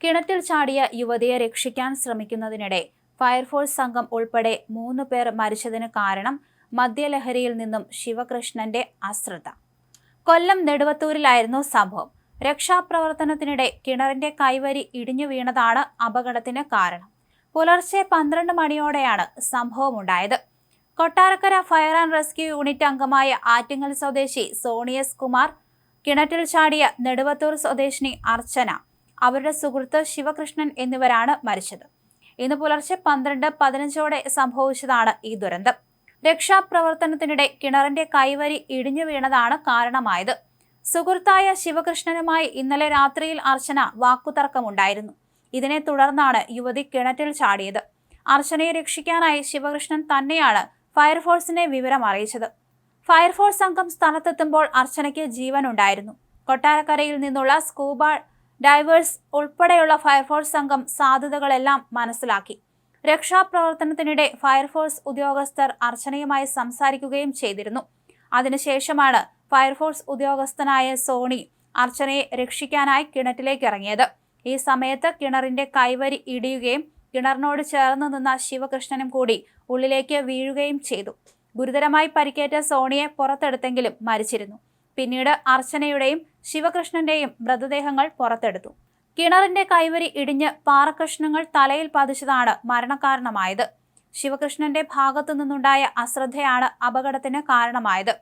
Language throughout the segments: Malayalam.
കിണറ്റിൽ ചാടിയ യുവതിയെ രക്ഷിക്കാൻ ശ്രമിക്കുന്നതിനിടെ ഫയർഫോഴ്സ് സംഘം ഉൾപ്പെടെ മൂന്ന് പേർ മരിച്ചതിന് കാരണം മദ്യലഹരിയിൽ നിന്നും ശിവകൃഷ്ണന്റെ അശ്രദ്ധ. കൊല്ലം നെടുവത്തൂരിലായിരുന്നു സംഭവം. രക്ഷാപ്രവർത്തനത്തിനിടെ കിണറിന്റെ കൈവരി ഇടിഞ്ഞു വീണതാണ് അപകടത്തിന് കാരണം. പുലർച്ചെ പന്ത്രണ്ട് മണിയോടെയാണ് സംഭവമുണ്ടായത്. Kottarakkara fire and rescue unit അംഗമായ ആറ്റിങ്ങൽ സ്വദേശി സോണിയസ് കുമാർ കിണറ്റിൽ ചാടിയ നെടുവത്തൂർ സ്വദേശിനി അർച്ചന അവരുടെ സുഹൃത്ത് ശിവകൃഷ്ണൻ എന്നിവരാണ് മരിച്ചത്. ഇന്ന് പുലർച്ചെ പന്ത്രണ്ട് പതിനഞ്ചോടെ സംഭവിച്ചതാണ് ഈ ദുരന്തം. രക്ഷാപ്രവർത്തനത്തിനിടെ കിണറിന്റെ കൈവരി ഇടിഞ്ഞു വീണതാണ് കാരണമായത്. സുഹൃത്തായ ശിവകൃഷ്ണനുമായി ഇന്നലെ രാത്രിയിൽ അർച്ചന വാക്കുതർക്കമുണ്ടായിരുന്നു. ഇതിനെ തുടർന്നാണ് യുവതി കിണറ്റിൽ ചാടിയത്. അർച്ചനയെ രക്ഷിക്കാനായി ശിവകൃഷ്ണൻ തന്നെയാണ് ഫയർഫോഴ്സിനെ വിവരം അറിയിച്ചത്. ഫയർഫോഴ്സ് സംഘം സ്ഥലത്തെത്തുമ്പോൾ അർച്ചനയ്ക്ക് ജീവനുണ്ടായിരുന്നു. കൊട്ടാരക്കരയിൽ നിന്നുള്ള സ്കൂബ ഡൈവേഴ്സ് ഉൾപ്പെടെയുള്ള ഫയർഫോഴ്സ് സംഘം സാധ്യതകളെല്ലാം മനസ്സിലാക്കി. രക്ഷാപ്രവർത്തനത്തിനിടെ ഫയർഫോഴ്സ് ഉദ്യോഗസ്ഥർ അർച്ചനയുമായി സംസാരിക്കുകയും ചെയ്തിരുന്നു. അതിനുശേഷമാണ് ഫയർഫോഴ്സ് ഉദ്യോഗസ്ഥനായ സോണി അർച്ചനയെ രക്ഷിക്കാനായി കിണറ്റിലേക്ക് ഇറങ്ങിയത് ഈ സമയത്ത് കിണറിന്റെ കൈവരി ഇടിയുകയും കിണറിനോട് ചേർന്ന് നിന്ന ശിവകൃഷ്ണനും കൂടി ഉള്ളിലേക്ക് വീഴുകയും ചെയ്തു. ഗുരുതരമായി പരിക്കേറ്റ സോണിയെ പുറത്തെടുത്തെങ്കിലും മരിച്ചിരുന്നു. പിന്നീട് അർച്ചനയുടെയും ശിവകൃഷ്ണന്റെയും മൃതദേഹങ്ങൾ പുറത്തെടുത്തു. കിണറിന്റെ കൈവരി ഇടിഞ്ഞ് പാറക്കഷ്ണങ്ങൾ തലയിൽ പതിച്ചതാണ് മരണകാരണമായത്. ശിവകൃഷ്ണന്റെ ഭാഗത്തു നിന്നുണ്ടായ അശ്രദ്ധയാണ് അപകടത്തിന് കാരണമായത്.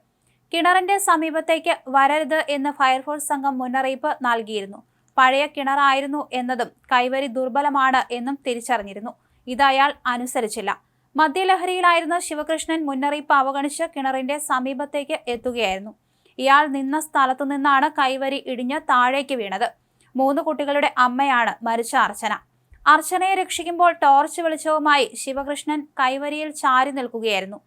കിണറിന്റെ സമീപത്തേക്ക് വരരുത് എന്ന് ഫയർഫോഴ്സ് സംഘം മുന്നറിയിപ്പ് നൽകിയിരുന്നു. പഴയ കിണറായിരുന്നു എന്നതും കൈവരി ദുർബലമാണ് എന്നും തിരിച്ചറിഞ്ഞിരുന്നു. ഇത് അയാൾ അനുസരിച്ചില്ല. മദ്യലഹരിയിലായിരുന്ന ശിവകൃഷ്ണൻ മുന്നറിയിപ്പ് അവഗണിച്ച് കിണറിന്റെ സമീപത്തേക്ക് എത്തുകയായിരുന്നു. ഇയാൾ നിന്ന സ്ഥലത്തു നിന്നാണ് കൈവരി ഇടിഞ്ഞ് താഴേക്ക് വീണത്. മൂന്ന് കുട്ടികളുടെ അമ്മയാണ് മരിച്ച അർച്ചന. അർച്ചനയെ രക്ഷിക്കുമ്പോൾ ടോർച്ച് വെളിച്ചവുമായി ശിവകൃഷ്ണൻ കൈവരിയിൽ ചാരി നിൽക്കുകയായിരുന്നു.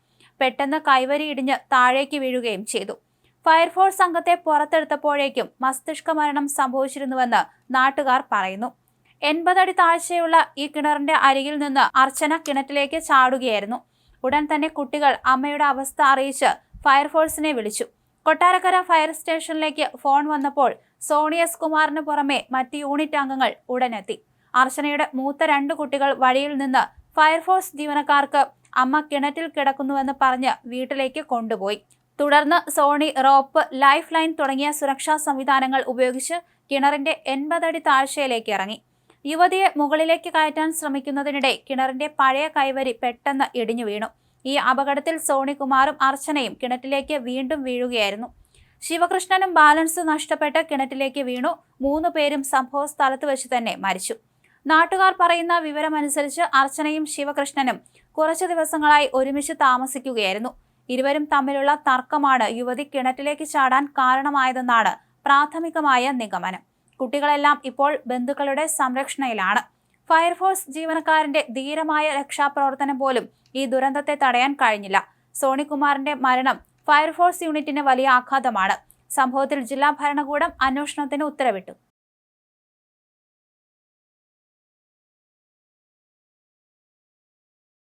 പെട്ടെന്ന് കൈവരി ഇടിഞ്ഞ് താഴേക്ക് വീഴുകയും ചെയ്തു. ഫയർഫോഴ്സ് സംഘത്തെ പുറത്തെടുത്തപ്പോഴേക്കും മസ്തിഷ്ക മരണം സംഭവിച്ചിരുന്നുവെന്ന് നാട്ടുകാർ പറയുന്നു. എൺപതടി താഴ്ചയുള്ള ഈ കിണറിന്റെ അരികിൽ നിന്ന് അർച്ചന കിണറ്റിലേക്ക് ചാടുകയായിരുന്നു. ഉടൻ തന്നെ കുട്ടികൾ അമ്മയുടെ അവസ്ഥ അറിയിച്ച് ഫയർഫോഴ്സിനെ വിളിച്ചു. കൊട്ടാരക്കര ഫയർ സ്റ്റേഷനിലേക്ക് ഫോൺ വന്നപ്പോൾ സോണിയസ് കുമാറിന് പുറമെ മറ്റ് യൂണിറ്റ് അംഗങ്ങൾ ഉടനെത്തി. അർച്ചനയുടെ മൂത്ത രണ്ട് കുട്ടികൾ വഴിയിൽ നിന്ന് ഫയർഫോഴ്സ് ജീവനക്കാർക്ക് അമ്മ കിണറ്റിൽ കിടക്കുന്നുവെന്ന് പറഞ്ഞ് വീട്ടിലേക്ക് കൊണ്ടുപോയി. തുടർന്ന് സോണി റോപ്പ് ലൈഫ് ലൈൻ തുടങ്ങിയ സുരക്ഷാ സംവിധാനങ്ങൾ ഉപയോഗിച്ച് കിണറിന്റെ എൺപതടി താഴ്ചയിലേക്ക് ഇറങ്ങി. യുവതിയെ മുകളിലേക്ക് കയറ്റാൻ ശ്രമിക്കുന്നതിനിടെ കിണറിന്റെ പഴയ കൈവരി പെട്ടെന്ന് ഇടിഞ്ഞു വീണു. ഈ അപകടത്തിൽ സോണികുമാറും അർച്ചനയും കിണറ്റിലേക്ക് വീണ്ടും വീഴുകയായിരുന്നു. ശിവകൃഷ്ണനും ബാലൻസ് നഷ്ടപ്പെട്ട് കിണറ്റിലേക്ക് വീണു. മൂന്ന് പേരും സംഭവ സ്ഥലത്ത് വെച്ച് തന്നെ മരിച്ചു. നാട്ടുകാർ പറയുന്ന വിവരമനുസരിച്ച് അർച്ചനയും ശിവകൃഷ്ണനും കുറച്ചു ദിവസങ്ങളായി ഒരുമിച്ച് താമസിക്കുകയായിരുന്നു. ഇരുവരും തമ്മിലുള്ള തർക്കമാണ് യുവതി കിണറ്റിലേക്ക് ചാടാൻ കാരണമായതെന്നാണ് പ്രാഥമികമായ നിഗമനം. കുട്ടികളെല്ലാം ഇപ്പോൾ ബന്ധുക്കളുടെ സംരക്ഷണയിലാണ്. ഫയർഫോഴ്സ് ജീവനക്കാരന്റെ ധീരമായ രക്ഷാപ്രവർത്തനം പോലും ഈ ദുരന്തത്തെ തടയാൻ കഴിഞ്ഞില്ല. സോണികുമാറിന്റെ മരണം ഫയർഫോഴ്സ് യൂണിറ്റിന് വലിയ ആഘാതമാണ്. സംഭവത്തിൽ ജില്ലാ ഭരണകൂടം അന്വേഷണത്തിന് ഉത്തരവിട്ടു.